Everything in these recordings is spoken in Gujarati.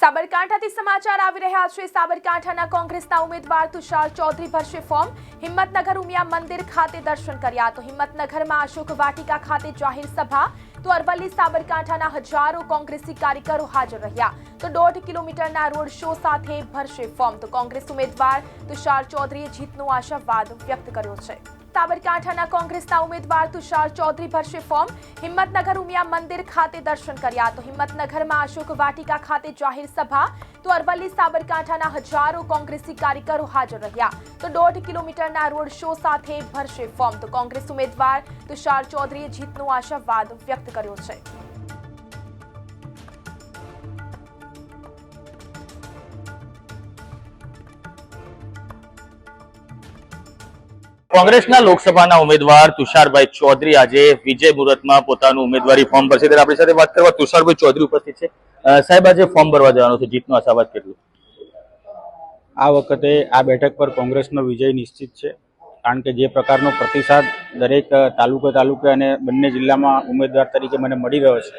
સાબરકાંઠાથી સમાચાર આવી રહ્યા છે. સાબરકાંઠાના કોંગ્રેસના ઉમેદવાર તુષાર ચૌધરી ભરશે ફોર્મ. હિંમતનગર ઉમિયા મંદિર ખાતે દર્શન કર્યા તો હિંમતનગરમાં અશોક વાટિકા ખાતે જાહેર સભા. તો અરવલ્લી સાબરકાંઠાના હજારો કોંગ્રેસી કાર્યકરો હાજર રહ્યા. તો દોઢ કિલોમીટરના રોડ શો સાથે ભરશે ફોર્મ. તો કોંગ્રેસ ઉમેદવાર તુષાર ચૌધરીએ જીતનો આશાવાદ વ્યક્ત કર્યો છે. સાબરકાંઠાના કોંગ્રેસના ઉમેદવાર તુષાર ચૌધરી ભરશે ફોર્મ. હિંમતનગર ઉમિયા મંદિર ખાતે દર્શન કર્યા તો હિંમતનગરમાં અશોક વાટિકા ખાતે જાહેર સભા. તો અરવલ્લી સાબરકાંઠાના હજારો કોંગ્રેસી કાર્યકરો હાજર રહ્યા. તો દોઢ કિલોમીટરના રોડ શો સાથે ભરશે ફોર્મ. તો કોંગ્રેસ ઉમેદવાર તુષાર ચૌધરીએ જીતનો આશાવાદ વ્યક્ત કર્યો છે. કોંગ્રેસના લોકસભાના ઉમેદવાર તુષારભાઈ ચૌધરી આજે વિજય મુહૂર્તમાં પોતાનું ઉમેદવારી ફોર્મ ભરશે. ત્યારે આપણી સાથે વાત કરવા તુષારભાઈ ચૌધરી ઉપસ્થિત છે. સાહેબ, આજે ફોર્મ ભરવા જવાનું છે. જીતનો આશાવાદ કેટલું? આ વખતે આ બેઠક પર કોંગ્રેસનો વિજય નિશ્ચિત છે. કારણ કે જે પ્રકારનો પ્રતિસાદ દરેક તાલુકે તાલુકે અને બંને જિલ્લામાં ઉમેદવાર તરીકે મને મળી રહ્યો છે.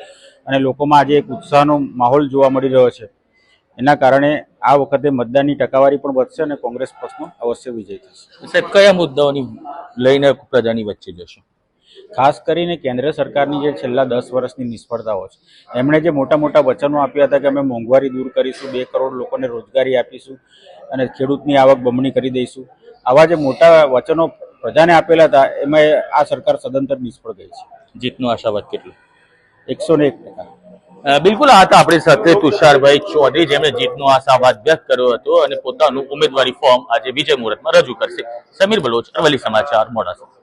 અને લોકોમાં આજે એક ઉત્સાહનો માહોલ જોવા મળી રહ્યો છે. એના કારણે આ વખતે મતદાનની ટકાવારી પણ વધશે અને કોંગ્રેસ પક્ષનો અવશ્ય વિજય થશે. સાહેબ કયા મુદ્દાઓની લઈને પ્રજાની વચ્ચે જશો? ખાસ કરીને કેન્દ્ર સરકારની જે છેલ્લા દસ વર્ષની નિષ્ફળતાઓ છે એમણે જે મોટા મોટા વચનો આપ્યા હતા કે અમે મોંઘવારી દૂર કરીશું બે કરોડ લોકોને રોજગારી આપીશું અને ખેડૂતની આવક બમણી કરી દઈશું આવા જે મોટા વચનો પ્રજાને આપેલા હતા એમાં આ સરકાર સદંતર નિષ્ફળ ગઈ છે. જીતનો આશાવાદ કેટલું? એકસો ને એક ટકા. બિલકુલ, આ હતા આપણી સાથે તુષારભાઈ ચૌધરી, જેમણે જીતનો આશાવાદ વ્યક્ત કર્યો હતો અને પોતાનું ઉમેદવારી ફોર્મ આજે વિજય મુહૂર્તમાં રજૂ કરશે. સમીર બલોચ અરવલી સમાચાર, મોડાસા.